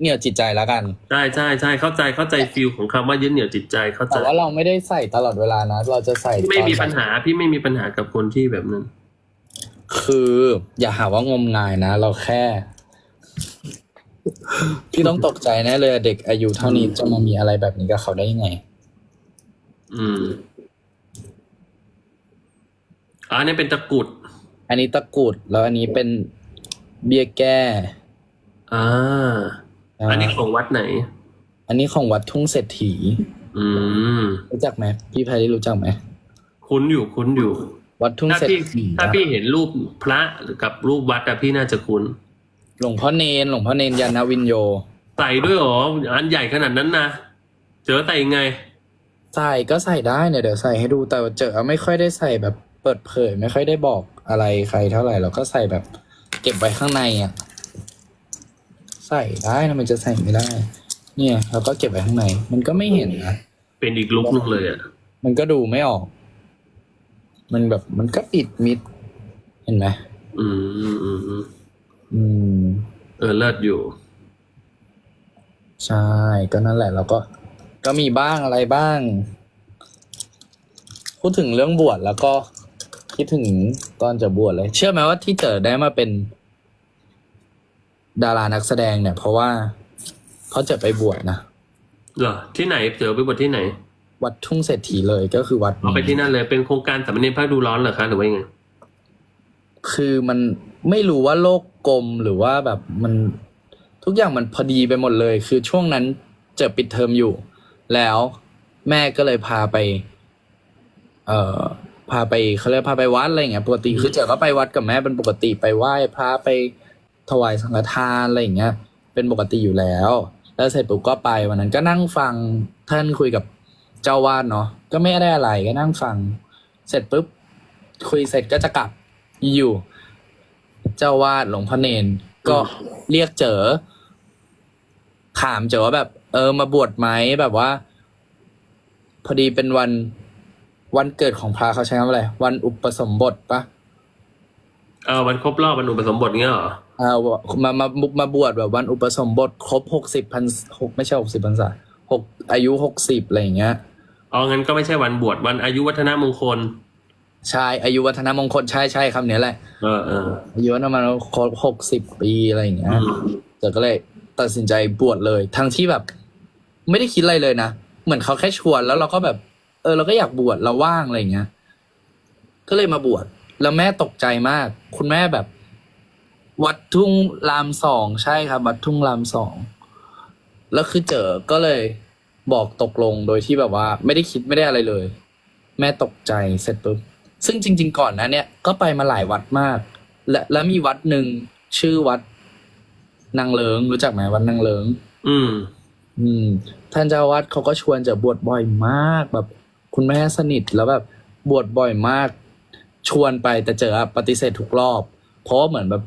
เหนี่ยวจิตใจแล้วกัน ใช่ใช่ใช่เข้าใจเข้าใจฟิลของคำว่ายึดเหนี่ยวจิตใจเข้าใจแต่ว่าเราไม่ได้ใส่ตลอดเวลานะ เราจะใส่ไม่มีตอนปัญหาพี่ไม่มีปัญหากับคนที่แบบนั้น คือ อย่าหาว่างมงายนะ เราแค่ พี่ต้องตกใจแน่เลยเด็กอายุเท่านี้จะมามีอะไรแบบนี้กับเขาได้ยังไง อืมอะอันนี้เป็นตะกรุด อันนี้ตะกรุดแล้วอันนี้เป็นเบี้ยแก้อ่าา อันนี้ของวัดไหน อันนี้ของวัดทุ่งเศรษฐี อืม รู้จักไหมพี่แพรรี่รู้จักไหมคุ้นอยู่คุ้นอยู่ วัดทุ่งถ้าเศรษพี่ฐีถ้านะพี่เห็นรูปพระกับรูปวัดอะพี่น่าจะคุ้น หลวงพ่อเนนหลวงพ่อเนนยานวินโย ใส่ด้วยเหรอ อันใหญ่ขนาดนั้นนะ เจอใส่ยังไง ใส่ก็ใส่ได้เนี่ยเดี๋ยวใส่ให้ดูแต่ว่าเจอไม่ค่อยได้ใส่แบบเปิดเผย ไม่ค่อยได้บอกอะไรใครเท่าไหร่เราก็ใส่แบบ เก็บไว้ข้างในอะ ใส่ได้นะมันจะใส่ไม่ได้ เนี่ยเราก็เก็บไว้ข้างใน มันก็ไม่เห็นนะเป็นอีกลุกนึงเลยอะมันก็ดูไม่ออก มันแบบมันก็ปิดมิด เห็นไหมอืมอืมอืมอืมอืมเออเลิศอยู่ ใช่ก็นั่นแหละเราก็ ก็มีบ้างอะไรบ้าง พูดถึงเรื่องบวชแล้วก็คิดถึงตอนจะบวชเลย เชื่อไหมว่าที่เจอได้มาเป็น ดารานักแสดงเนี่ย เพราะว่าเขาจะไปบวชนะเหรอที่ไหนเจอไปบทที่ไหน วัดทุ่งเศรษฐีเลยก็คือวัดเอาไปที่นั่นเลยเป็นโครงการสามเณรพระดูร้อนเหรอคะหรือว่ายังไงคือมันไม่รู้ว่าโลกกลมหรือว่าแบบมันทุกอย่างมันพอดีไปหมดเลย คือช่วงนั้นเจอปิดเทอมอยู่ แล้วแม่ก็เลยพาไป เอ่อพาไปเขาเรียกพาไปวัดอะไรอย่างเงี้ยปกติคือเจอก็ไปวัดกับแม่เป็นปกติไปไหว้พระไป ถวายสังฆทานอะไรอย่างเงี้ย เป็นปกติอยู่แล้ว แล้วเสร็จปุ๊บก็ไปวันนั้นก็นั่งฟังท่านคุยกับเจ้าวาดเนาะก็ไม่ได้อะไรก็นั่งฟัง เสร็จปุ๊บคุยเสร็จก็จะกลับอยู่ เจ้าวาดหลวงพ่อเนนก็เรียกเจอถามเจอว่าแบบ เออมาบวชไหมแบบว่า พอดีเป็นวันวันเกิดของพระเขาใช้คำว่าอะไร วันอุปสมบทปะเออวันครบรอบวันอุปสมบทเงี้ยเหรอ อ่ามามามามาบวชแบบวันอุปสมบทครบหกสิบพันหกไม่ใช่หกสิบพรรษาหกอายุหกสิบอะไรอย่างเงี้ยอ๋องั้นก็ไม่ใช่วันบวชวันอายุวัฒนมงคลใช่อายุวัฒนมงคลใช่ใช่คำเนี้ยแหละเออเอออายุวัฒนมงคลครบหกสิบปีอะไรอย่างเงี้ยอืมเจอก็เลยตัดสินใจบวชเลย ทั้งที่แบบ ไม่ได้คิดอะไรเลยนะเหมือนเขาแค่ชวนแล้วเราก็แบบ เออ เราก็อยากบวชเราว่างอะไรอย่างเงี้ยก็เลยมาบวชแล้วแม่ตกใจมาก คุณแม่แบบ วัดทุ่งรามสองใช่ครับ วัดทุ่งรามสองแล้วคือเจอก็เลยบอกตกลงโดยที่แบบว่า ไม่ได้คิดไม่ได้อะไรเลย แม่ตกใจเสร็จปุ๊บซึ่งจริง ๆ ก่อนนะเนี่ยก็ไปมาหลายวัดมาก และและมีวัดหนึ่งชื่อวัด นางเลิงรู้จักไหมวัดนางเลิง อืม อืม ท่านเจ้าอาวาดเขาก็ชวนจะบวชบ่อยมากแบบ คุณแม่สนิทแล้วแบบบวชบ่อยมาก ชวนไปแต่เจอปฏิเสธทุกรอบ เพราะว่าเหมือนแบบ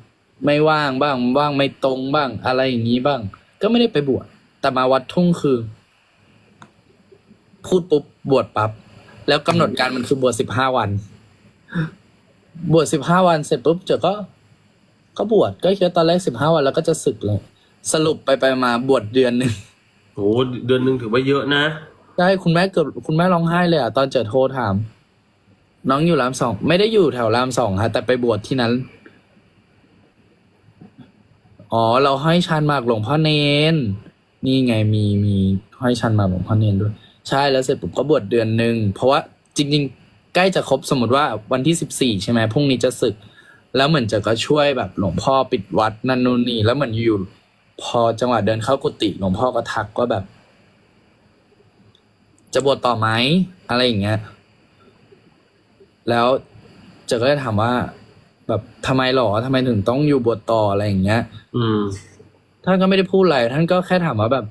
ไม่ว่างบ้าง ว่างไม่ตรงบ้าง อะไรอย่างนี้บ้าง ก็ไม่ได้ไปบวชแต่มาวัดทุ่งคือ พูดปุ๊บบวชปั๊บแล้วกำหนดการมันคือบวชสิบห้าวัน บวชสิบห้าวันเสร็จปุ๊บเจอก็ ก็บวชก็คิดว่าตอนแรกสิบห้าวันแล้วก็จะศึกเลยสรุปไปไปมาบวชเดือนหนึ่งโหเดือนหนึ่งถือว่าเยอะนะใช่คุณแม่เกือบคุณแม่ร้องไห้เลยอะตอนเจอโทรถาม น้องอยู่รามสองไม่ได้อยู่แถวรามสองฮะแต่ไปบวชที่นั้น อ๋อ เราให้ชันหมากหลวงพ่อเนน นี่ไงมีมีให้ชันหมากหลวงพ่อเนนด้วย ใช่แล้วเสร็จปุ๊บก็บวชเดือนหนึ่งเพราะว่าจริง ๆ ใกล้จะครบสมมติว่าวันที่สิบสี่ใช่ไหมพรุ่งนี้จะศึก แล้วเหมือนจะก็ช่วยแบบหลวงพ่อปิดวัดนั่นนู่นนี่แล้วเหมือนอยู่ พอจังหวะเดินเข้ากุฏิหลวงพ่อก็ทักว่าแบบ จะบวชต่อไหมอะไรอย่างเงี้ยแล้วจอก็เลยถามว่า แบบทำไมหรอทำไมถึงต้องอยู่บวชต่ออะไรอย่างเงี้ย อืม ท่านก็ไม่ได้พูดอะไร ท่านก็แค่ถามว่าแบบ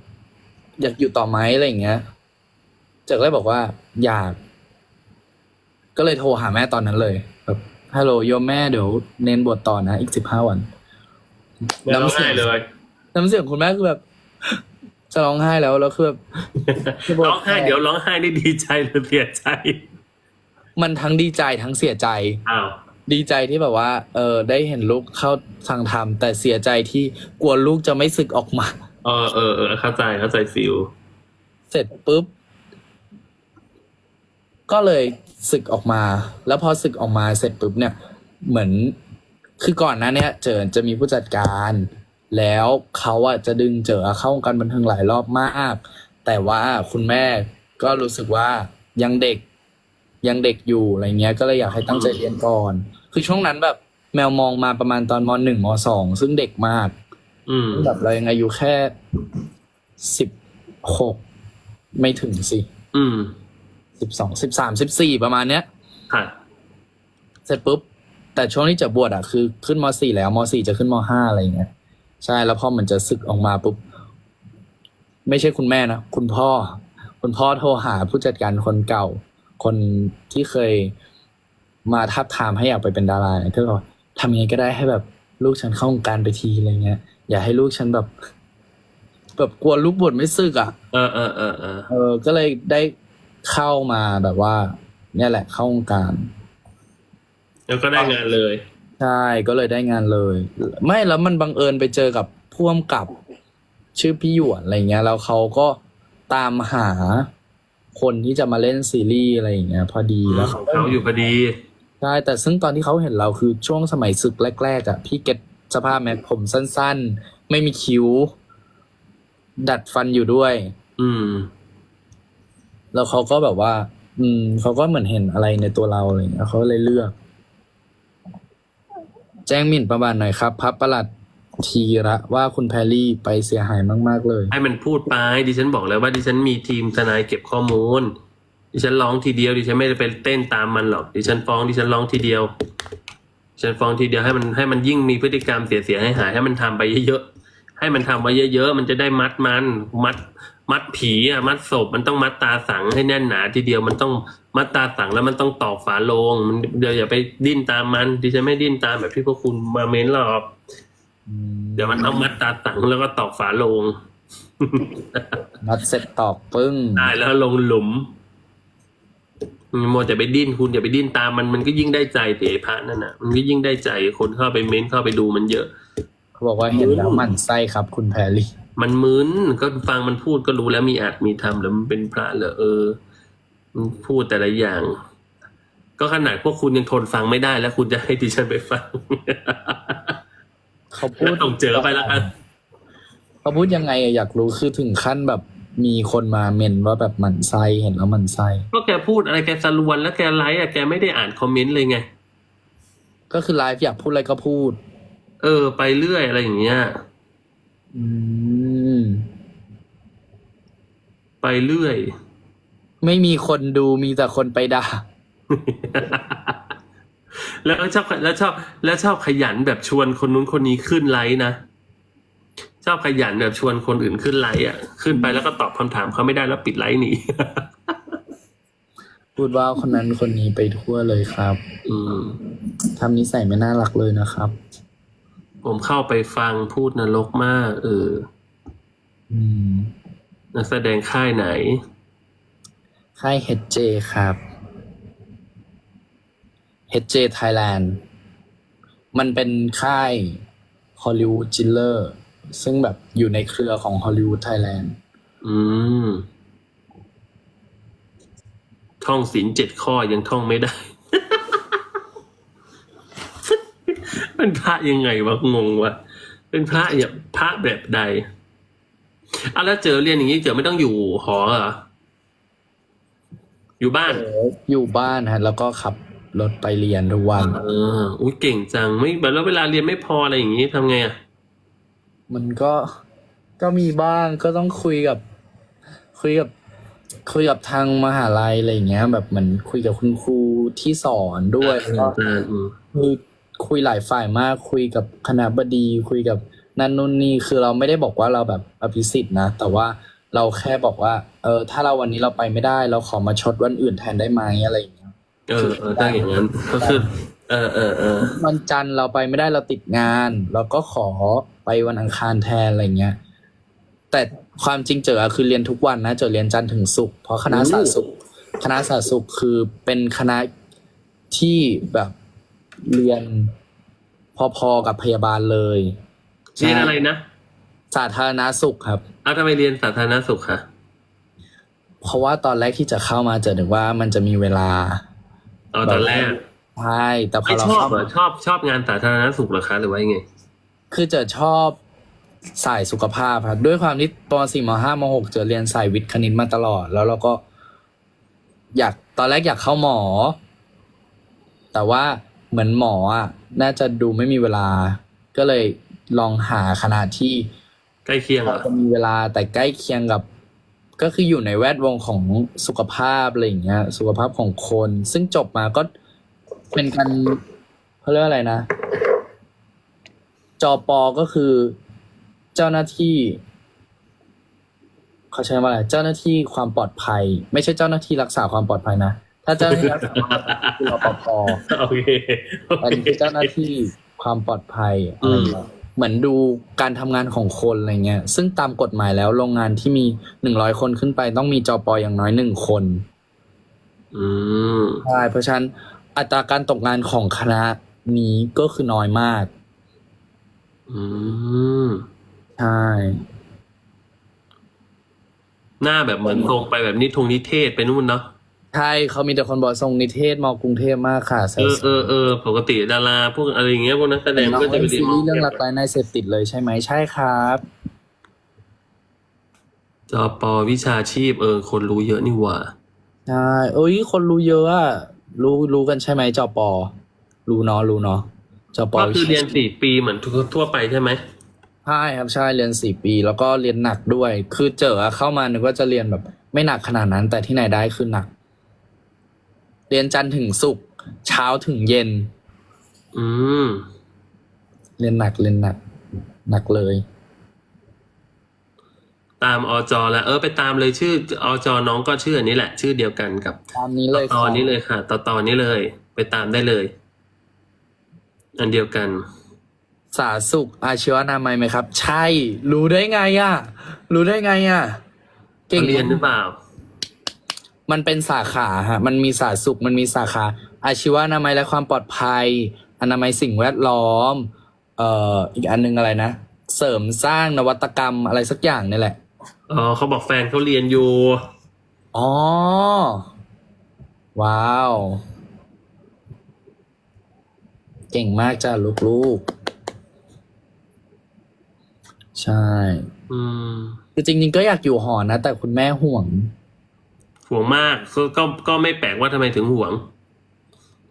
อยากอยู่ต่อไหมอะไรอย่างเงี้ยเจอก็เลยบอกว่า อยาก ก็เลยโทรหาแม่ตอนนั้นเลย แบบฮัลโหลโยมแม่เดี๋ยวเน้นบวชต่อนะอีกสิบห้าวันไม่ร้องไห้เลยน้ำเสียงคุณแม่คือแบบจะร้องไห้แล้วแล้วคือแบบร้องไห้เดี๋ยวร้องไห้ได้ดีใจหรือเสียใจ มันทั้งดีใจทั้งเสียใจอ้าว ดีใจที่แบบว่า เออได้เห็นลูกเข้าทางธรรมแต่เสียใจที่กลัวลูกจะไม่สึกออกมา เออเออเออเข้าใจเข้าใจฟิลเสร็จปุ๊บ ก็เลยศึกออกมา แล้วพอศึกออกมาเสร็จปุ๊บเนี่ย เหมือนคือก่อนหน้าเนี้ยเจอจะมีผู้จัดการ แล้วเขาอะจะดึงเจอเข้าวงการบันเทิงหลายรอบมาก แต่ว่าคุณแม่ก็รู้สึกว่ายังเด็ก ยังเด็กอยู่อะไรเงี้ยก็เลยอยากให้ตั้งใจเรียนก่อน คือช่วงนั้นแบบแมวมองมาประมาณตอนมหนึ่งมสองซึ่งเด็กมากอืมแบบเรายังอายุแค่สิบหกไม่ถึงสิอืมสิบสองสิบสามสิบสี่ประมาณเนี้ยค่ะเสร็จปุ๊บ แต่ช่วงที่จะบวชอะคือขึ้นมสี่แล้วมสี่จะขึ้นมห้าอะไรอย่างเงี้ยใช่แล้วพอมันจะศึกออกมาปุ๊บ ไม่ใช่คุณแม่นะ คุณพ่อ คุณพ่อโทรหาผู้จัดการคนเก่า คนที่เคยมาทับทามให้อยากไปเป็นดาราเนี่ยก็บอกทำยังไงก็ได้ให้แบบลูกฉันเข้าวงการไปทีอะไรเงี้ย อย่าให้ลูกฉันแบบแบบกลัวลูกบวชไม่สึกอะเออเออเออเออเออ ก็เลยได้เข้ามาแบบว่า เนี่ยแหละเข้าวงการ แล้วก็ได้งานเลยใช่ก็เลยได้งานเลย ไม่แล้วมันบังเอิญไปเจอกับพ่วงกับชื่อพี่หยวนอะไรเงี้ยแล้วเขาก็ตามหา คนที่จะมาเล่นซีรีส์อะไรอย่างเงี้ย พอดีแล้วเขาก็เขาอยู่พอดีใช่แต่ซึ่งตอนที่เขาเห็นเราคือช่วงสมัยศึกแรกๆอะพี่เก็ตสภาพแม็กผมสั้นๆ ไม่มีคิ้ว ดัดฟันอยู่ด้วย อืม แล้วเขาก็แบบว่า อืมเขาก็เหมือนเห็นอะไรในตัวเราอะไรอย่างเงี้ยเขาเลยเลือก แจ้งหมิ่นประมาณหน่อยครับพระประหลัด ทีระว่าคุณแพรรี่ไปเสียหายมาก ๆ เลย ให้มันพูดไปดิฉันบอกแล้วว่าดิฉันมีทีมทนายเก็บข้อมูล ดิฉันร้องทีเดียวดิฉันไม่ได้ไปเต้นตามมันหรอกดิฉันฟ้องดิฉันร้องทีเดียวดิฉันฟ้องทีเดียวให้มันให้มันยิ่งมีพฤติกรรมเสียๆให้หายให้มันทำไปเยอะๆให้มันทำไว้เยอะ ๆ มันจะได้มัดมันมัด มัดผีอะมัดศพมันต้องมัดตาสังให้แน่นหนาทีเดียวมันต้องมัดตาสังแล้วมันต้องตอกฝาโลงมันเดี๋ยวอย่าไปดิ้นตามมันดิฉันไม่ดิ้นตามแบบที่พวกคุณมาเม้นหรอก เดี๋ยวมันต้องมัดตาสังแล้วก็ตอกฝาโลงนัดเสร็จตอกปึ้งได้แล้วลงหลุมมัวแต่ไปดิ้นคุณอย่าไปดิ้นตามมันมันก็ยิ่งได้ใจเตะพระนั่นน่ะ มันก็ยิ่งได้ใจคนเข้าไปเม้นเข้าไปดูมันเยอะเขาบอกว่าเห็นแล้วหมั่นไส้ครับ คุณแพรรี่มันมึนก็ฟังมันพูดก็รู้แล้วมีอาจมีธรรมแล้วมันเป็นพระเหรอเออมันพูดแต่ละอย่าง ก็ขนาดพวกคุณยังทนฟังไม่ได้แล้วคุณจะให้ดิฉันไปฟัง เขาพูแล้ดวต้องเจอไปแล้วกันเขาพูดยังไงอะอยากรู้คือถึงขั้นแบบมีคนมาเมนว่าแบบหมั่นไส้เห็นแล้วหมั่นไส้ก็แกพูดอะไรแกสรวนแล้วแกไลฟ์อะแกไม่ได้อ่านคอมเมนต์เลยไง ก็คือไลฟ์อยากพูดอะไรก็พูด เออ ไปเรื่อยอะไรอย่างเงี้ยอืมไปเรื่อย ไม่มีคนดูมีแต่คนไปด่า แล้วชอบแล้วชอบแล้วชอบขยันแบบชวนคนนู้นคนนี้ขึ้นไลฟ์นะชอบขยันแบบชวนคนอื่นขึ้นไลฟ์อะ ขึ้นไปแล้วก็ตอบคำถามเขาไม่ได้แล้วปิดไลฟ์หนีพูดว่าคนนั้นคนนี้ไปทั่วเลยครับ อืมทำนิสัยไม่น่ารักเลยนะครับ ผมเข้าไปฟังพูดนรกมาก เอออืมนักแสดงค่ายไหน ค่าย HJ ครับ HJ Thailand มันเป็นค่าย Hollywood j i l l e r ซึ่งแบบอยู่ในเครือของ Hollywood Thailand อืม ท่องศีลเจ็ดข้อยังท่องไม่ได้ เป็นพระยังไงวะงงวะเป็นพระอย่างพระแบบใดอะแล้วเจอเรียนอย่างนี้เจอไม่ต้องอยู่หอเหรออยู่บ้าน อยู่บ้านฮะ แล้วก็ขับ รถไปเรียนทุกวันเอออุ้ยเก่งจังไม่แบบแล้วเวลาเรียนไม่พออะไรอย่างนี้ทำไงอะมันก็ก็มีบ้างก็ต้องคุยกับ คุยกับ คุยกับทางมหาลัยอะไรอย่างเงี้ย แบบเหมือนคุยกับคุณครูที่สอนด้วยแล้วก็อาจารย์อืมคือคุยหลายฝ่ายมาก คุยกับคณะบดี คุยกับนั่นนู่นนี่คือเราไม่ได้บอกว่าเราแบบอภิสิทธิ์นะ แต่ว่าเราแค่บอกว่า เออ ถ้าเราวันนี้เราไปไม่ได้ เราขอมาชดวันอื่นแทนได้ไหมอะไรอย่างเงี้ย เออเออตั้งอย่างนั้นก็คือ เออเออเออวันจันทร์เราไปไม่ได้เราติดงาน เราก็ขอไปวันอังคารแทนอะไรเงี้ยแต่ความจริงเจอคือเรียนทุกวันนะเจอเรียนจันทร์ถึงศุกร์เพราะคณะสาธารณสุขคณะสาธารณสุขคือเป็นคณะที่แบบเรียนพอๆกับพยาบาลเลยเรียนอะไรนะสาธารณสุขครับเอาทำไมเรียนสาธารณสุขคะเพราะว่าตอนแรกที่จะเข้ามาเจะนึกว่ามันจะมีเวลา อ๋อตอนแรกใช่แต่พอไม่เราชอบเข้าเหรอชอบชอบงานสาธารณสุขเหรอคะหรือว่ายังไง คือเจะชอบสายสุขภาพครับด้วยความที่ปสี่มห้ามหกเจะเรียนสายวิทย์คณิตมาตลอด แล้วเราก็ อยากตอนแรกอยากเข้าหมอ แต่ว่าเหมือนหมออะน่าจะดูไม่มีเวลา ก็เลยลองหาคณะที่ ใกล้เคียงพเหรออจะมีเวลาแต่ใกล้เคียงกับ ก็คืออยู่ในแวดวงของสุขภาพอะไรอย่างเงี้ย สุขภาพของคน ซึ่งจบมาก็เป็นการเขาเรียกว่าอะไรนะ จอปอก็คือเจ้าหน้าที่เขาใช้ว่าอะไรเจ้าหน้าที่ความปลอดภัย ไม่ใช่เจ้าหน้าที่รักษาความปลอดภัยนะถ้าเจ้าหน้าที่รักษาความปลอดภัยคือรปภโอเคโออันเคนี้คือเจ้าหน้าที่ความปลอดภัยอะไรเงี้ย เหมือนดูการทำงานของคนอะไรเงี้ย ซึ่งตามกฎหมายแล้วโรงงานที่มีหนึ่งร้อยคนขึ้นไปต้องมีจอปออย่างน้อยหนึ่งคน อืมใช่เพราะฉะนั้นอัตราการตกงานของคณะนี้ก็คือน้อยมาก อืมใช่หน้าแบบเหมือนตรงไปแบบนิทงนิเทศไปนู่นเนาะ ใช่เขามีแต่คนบอกทรงนิเทศมอกรุงเทพมากค่ะเออเออเออปกติดาราพวกอะไรอย่างเงี้ยพวกนักแสดงน้องก็จะเล่ไปนเรีซียนรีส์เรื่องรักไร้ในเสพติดเลยใช่ไหมใช่ครับจอปอวิชาชีพเออ คนรู้เยอะนี่หว่าใช่เอ้ย คนรู้เยอะอะรู้รู้กันใช่ไหมจอปอ รู้เนาะรู้เนาะจอปอก็คือเรียนสี่ปีเหมือนทั่วไปใช่ไหมใช่ครับใช่เรียนสี่ปี แล้วก็เรียนหนักด้วย คือเจอเข้ามานึกว่าจะเรียนแบบ ไม่หนักขนาดนั้น แต่ที่ไหนได้คือหนัก เรียนจันทร์ถึงศุกร์เช้าถึงเย็น อืม เรียนหนักเรียนหนัก หนักเลย ตามอจแล้วเออไปตามเลยชื่ออจน้องก็ชื่ออันนี้แหละ ชื่อเดียวกันกับตามนี้เลยตอนนี้เลยค่ะต่อตอนนี้เลย ไปตามได้เลย อันเดียวกัน สาธารณสุขอาชีวนามัยไหมครับ ใช่ รู้ได้ไงอะ รู้ได้ไงอะ เก่งเรียนหรือเปล่า มันเป็นสาขาฮะมันมีสาธารณสุขมันมีสาขา อาชีวนามัยและความปลอดภัย อนามัยสิ่งแวดล้อม เอ่ออีกอันนึงอะไรนะ เสริมสร้างนวัตกรรมอะไรสักอย่างนี่แหละอ๋อเขาบอกแฟนเขาเรียนอยู่อ๋อว้าว เก่งมากจ้าลูกๆ ใช่ อืม คือจริงๆก็อยากอยู่หอนะ แต่คุณแม่ห่วง ห่วงมากก็ก็ก็ไม่แปลกว่าทำไมถึงห่วง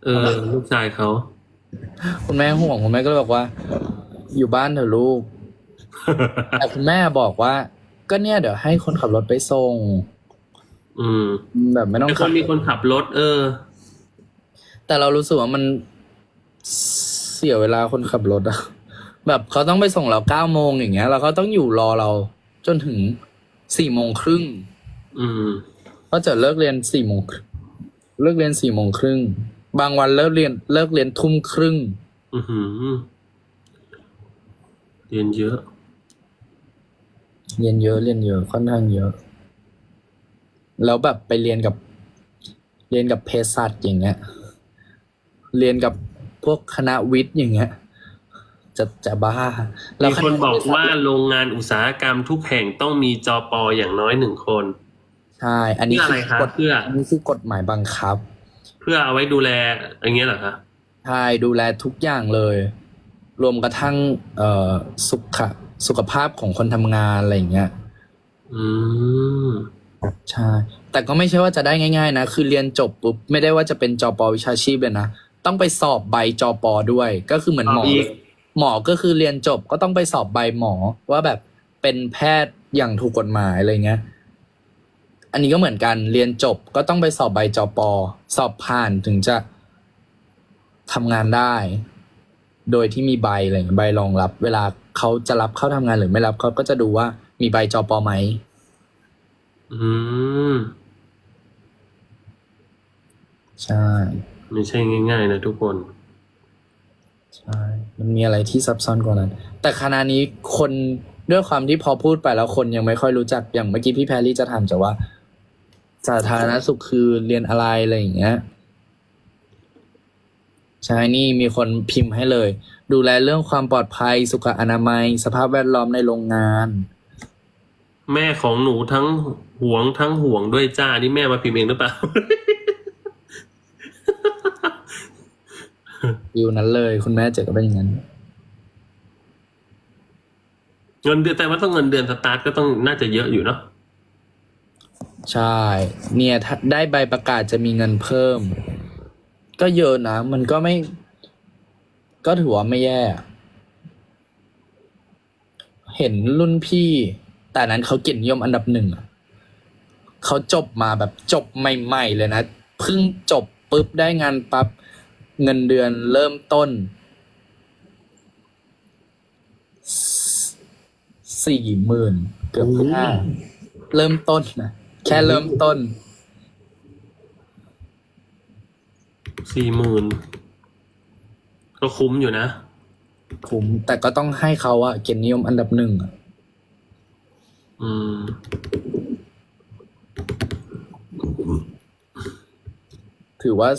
เออ ลูกชายเขาคุณแม่ห่วงคุณแม่ก็เลยบอกว่า อยู่บ้านเถอะลูก แต่คุณแม่บอกว่า ก็เนี่ยเดี๋ยวให้คนขับรถไปส่งอืม แบบไม่ต้องเป็นคขับนมีคนขับรถ เออ แต่เรารู้สึกว่ามันเสียเวลาคนขับรถอะแบบเขาต้องไปส่งเราเก้าโมงอย่างเงี้ยเราก็ต้องอยู่รอเราจนถึงสี่โมงครึ่ง อืม ก็จะเลิกเรียนสี่โมงครึ่งเลิกเรียนสี่โมงครึ่งบางวันเลิกเรียนเลิกเรียนทุ่มครึ่ง อือหือ เรียนเยอะ เรียนเยอะเรียนเยอะค่อนข้างเยอะ แล้วแบบไปเรียนกับ เรียนกับเภสัชอย่างเงี้ย เรียนกับพวกคณะวิทย์อย่างเงี้ย จะจะบ้าแล้มีวคนบอกเภสัชว่าโรงงานอุตสาหกรรมทุกแห่งต้องมีจอปออย่างน้อยหนึ่งคน ใช่ อันนี้เพื่ออะไรครับกฎเพื่ออันนี้คือกฎหมายบังคับ เพื่อเอาไว้ดูแลอย่างเงี้ยเหรอคะใช่ดูแลทุกอย่างเลย รวมกระทั่งเอ่อสุขะสุขภาพของคนทำงานอะไรอย่างเงี้ย อืมใช่ แต่ก็ไม่ใช่ว่าจะได้ง่าย ๆ นะ คือเรียนจบปุ๊บไม่ได้ว่าจะเป็นจอปอวิชาชีพเลยนะ ต้องไปสอบใบจอปอด้วย ก็คือเหมือนหมอสอบอีกหมอก็คือเรียนจบก็ต้องไปสอบใบหมอว่าแบบเป็นแพทย์อย่างถูกกฎหมายอะไรเงี้ย อันนี้ก็เหมือนกันเรียนจบก็ต้องไปสอบใบจอปอสอบผ่านถึงจะทำงานได้ โดยที่มีใบอะไรเงี้ยใบรองรับ เวลาเขาจะรับเข้าทำงานหรือไม่รับเขาก็จะดูว่ามีใบจอปอไหมอืมใช่ ไม่ใช่ง่ายๆนะทุกคน ใช่ มันมีอะไรที่ซับซ้อนกว่านั้น แต่คณะนี้คนด้วยความที่พอพูดไปแล้วคนยังไม่ค่อยรู้จักอย่างเมื่อกี้พี่แพรรี่จะถามจะว่า สาธารณสุขคือเรียนอะไรอะไรอย่างเงี้ยใช่นี่มีคนพิมพ์ให้เลย ดูแลเรื่องความปลอดภัยสุขอนามัย สภาพแวดล้อมในโรงงาน แม่ของหนูทั้งหวงทั้งห่วงด้วยจ้า นี่แม่มาพิมพ์เองหรือเปล่า วิวนั้นเลย คุณแม่เจอก็เป็นอย่างนั้น เงินเดือนแต่ว่าต้องเงินเดือนสตาร์ทก็ต้องน่าจะเยอะอยู่เนาะ ใช่ เนี่ยถ้าได้ใบประกาศจะมีเงินเพิ่ม ก็เยอะนะ มันก็ไม่ ก็ถือว่าไม่แย่ เห็นรุ่นพี่ แต่นั้นเขาเกียรตินิยมอันดับหนึ่งอะเขาจบมาแบบจบใหม่ๆเลยนะเพิ่งจบปุ๊บได้งานปั๊บเงินเดือนเริ่มต้นสี่หมื่นเกือบห้าเริ่มต้นนะ แค่เริ่มต้น สี่หมื่นก็คุ้มอยู่นะ คุ้มแต่ก็ต้องให้เขาอะเกียรตินิยมอันดับหนึ่งอะอืม ถือว่า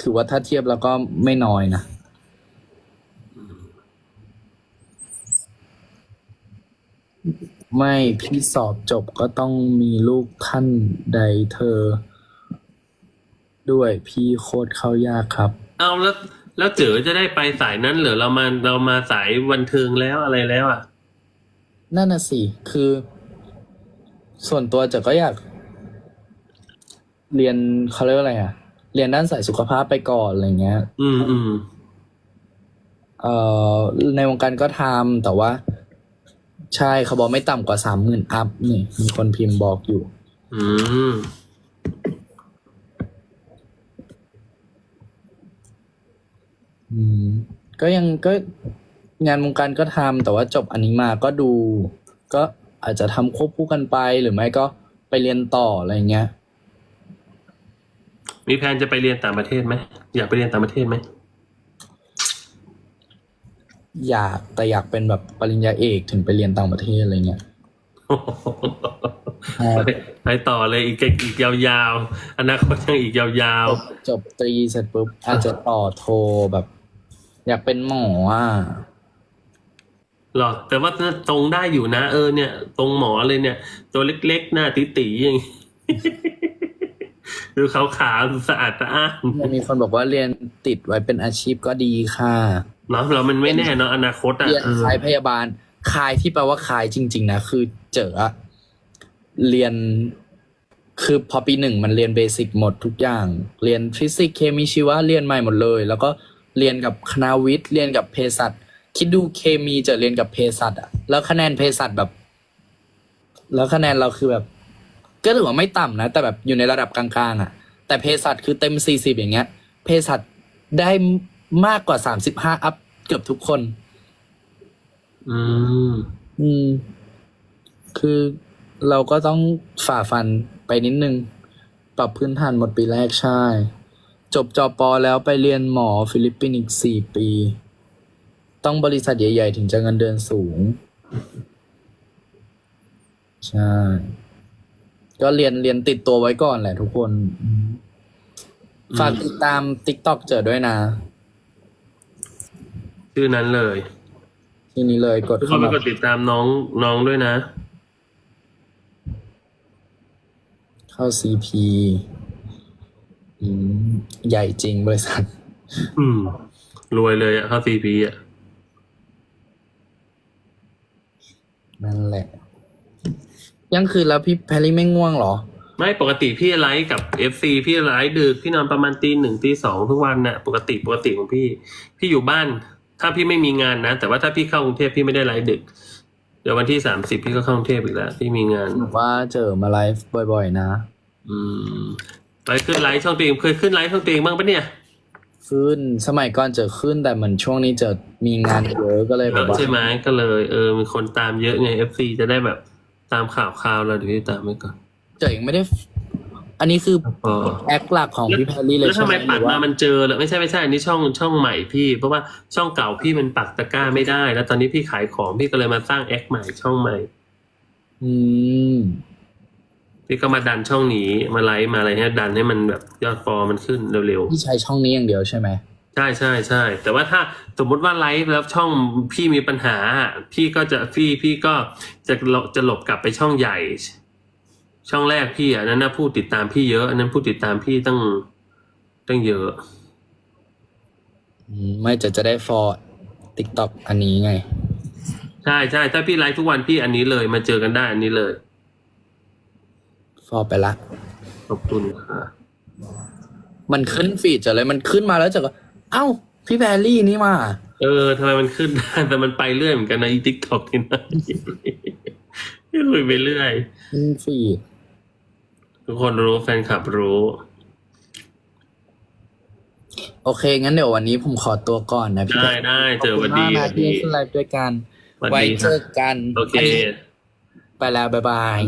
ถือว่าถ้าเทียบแล้วก็ไม่น้อยนะ ไม่พี่สอบจบก็ต้องมีลูกท่านใดเธอ ด้วยพี่โคตรเข้ายากครับ เอาแล้ว แล้วเจอจะได้ไปสายนั้นเหรอเรามาเรามาสายบันเทิงแล้วอะไรแล้วอะ นั่นน่ะสิ คือ ส่วนตัวเจะก็อยาก เรียนเขาเรียกว่าอะไรอะเรียนด้านสายสุขภาพไปก่อนอะไรเงี้ย อืมอืมเอ่อในวงการก็ทำแต่ว่า ใช่เขาบอกไม่ต่ำกว่าสามหมื่นอัพนี่มีคนพิมพ์บอกอยู่ อืม อืม ก็ยังก็งานวงการก็ทำแต่ว่าจบอันนี้มาก็ดู ก็อาจจะทำควบคู่กันไปหรือไม่ก็ไปเรียนต่ออะไรเงี้ย มีแผนจะไปเรียนต่างประเทศไหม อยากไปเรียนต่างประเทศไหม อยากแต่อยากเป็นแบบปริญญาเอกถึงไปเรียนต่างประเทศอะไรเงี้ยไปไปต่อเลยอีกไกลอีกยาวๆอนาคตยังอีกยาวจบจบตรีเสร็จปุ๊บอาจจะต่อโทแบบ อยากเป็นหมออะๆหรอแต่ว่าตรงได้อยู่นะ เออเนี่ย ตรงหมอเลยเนี่ย ตัวเล็กๆ หน้าตี๋ๆอย่างงี้ดูขาวๆสะอาดสะอ้านมีคนบอกว่าเรียนติดไว้เป็นอาชีพก็ดีค่ะ เนาะเรามันไม่แน่เนาะอนาคตอะเรียนเออคล้ายพยาบาลคลายที่แปลว่าคลายจริง ๆ นะคือเจออะเรียนคือพอปีหนึ่งมันเรียนเบสิกหมดทุกอย่าง เรียนฟิสิกส์เคมีชีวะเรียนใหม่หมดเลย แล้วก็เรียนกับคณะวิทย์เรียนกับเภสัชคิดดูเคมีจะเรียนกับเภสัชอะแล้วคะแนนเภสัชแบบ แล้วคะแนนเราคือแบบ ก็ถือว่าไม่ต่ำนะ แต่แบบอยู่ในระดับกลางๆอะแต่เภสัชคือเต็มสี่สิบอย่างเงี้ยเภสัชได้ มากกว่าสามสิบห้าอัพเกือบทุกคน อืม อืม คือเราก็ต้องฝ่าฟันไปนิดนึง ปรับพื้นฐานหมดปีแรกใช่ จบจอปอแล้วไปเรียนหมอฟิลิปปินส์อีกสี่ปี ต้องบริษัทใหญ่ ๆ ถึงจะเงินเดือนสูง ใช่ ก็เรียนเรียนติดตัวไว้ก่อนแหละทุกคนอืมฝากติดตาม TikTok เจอด้วยนะ ชื่อนั้นเลยที่นี้เลยกดทุกคเข้านไปมากดติดตามน้องน้องด้วยนะ เข้า CP อืมใหญ่จริงบริษัท อืม รวยเลยอะเข้าซีพีอะนั่นแหละ ยังคืนแล้วพี่แพรรี่ไม่ง่วงเหรอ ไม่ปกติพี่ไลฟ์กับเอฟซีพี่ไลฟ์ดึกพี่นอนประมาณตีหนึ่งตีสองทุกวันน่ะ ปกติปกติของพี่ พี่อยู่บ้าน ถ้าพี่ไม่มีงานนะ แต่ว่าถ้าพี่เข้ากรุงเทพพี่ไม่ได้ไลฟ์ดึก เดี๋ยววันที่สามสิบพี่ก็เข้ากรุงเทพอีกแล้วพี่มีงานว่าเจอมาไลฟ์บ่อย ๆ นะ อืมไปขึ้นไลฟ์ช่องตัวเองเคยขึ้นไลฟ์ช่องตัวเองบ้างปะเนี่ยขึ้นสมัยก่อนเจอขึ้นแต่เหมือนช่วงนี้เจอมีงานเยอะก็เลยเยแบบอะว่าใช่ไหมก็เลยเออมีคนตามเยอะไงเอฟซีจะได้แบบตามข่าวข่าวเราเดี๋ยวพี่ตามไว้ก่อนเจอเองไม่ได้ อันนี้คือพอแอคหลักของพี่แพรรี่เลยแล้วใช่ทำไหไมมหปัรืดอว่ามามันเจอเลยไม่ใช่ไม่ใช่อันนี้ช่องช่องใหม่พี่ เพราะว่าช่องเก่าพี่มันปักตะกร้าไม่ได้ แล้วตอนนี้พี่ขายของพี่ก็เลยมาสร้างแอคใหม่ช่องใหม่ อืม พี่ก็มาดันช่องนี้มาไลฟ์มาอะไรให้ดันให้มันแบบยอดฟอลมันขึ้นเร็วพี่ใช้ช่องนี้อย่างเดียวใช่ไหมๆใช่ใช่ใช่แต่ว่าถ้าสมมุติว่าไลฟ์แล้วช่องพี่มีปัญหา พี่ก็จะพี่พี่ก็จะจะหลบกลับไปช่องใหญ่ ช่องแรกพี่อะนั้นนะผู้ติดตามพี่เยอะอันนั้นผู้ติดตามพี่ตั้งตั้งเยอะ อืมไม่จะจะได้ฟอร์ติ๊กต็อกอันนี้ไง ใช่ใช่ถ้าพี่ไลฟ์ทุกวันพี่อันนี้เลยมาเจอกันได้อันนี้เลย ฟอร์ไปละ ขอบคุณค่ะมันขึ้นฟีดจะเลยมันขึ้นมาแล้วจะก็เอ้า พี่แบรรี่นี่มา เออทำไมมันขึ้นได้แต่มันไปเรื่อยเหมือนกันนะอีทิกตอกนี่นะพี่คุยไปเรื่อย ขึ้นฟีด ทุกคนรู้แฟนคลับรู้ โอเค งั้นเดี๋ยววันนี้ผมขอตัวก่อนนะพี่ได้ได้เจอขบวัคุนณดีมากนะวันที่ดีขึ้นไลฟ์ด้วยกัน วันไว้ดีเจอกันโอเคไปแล้ว บ๊ายบาย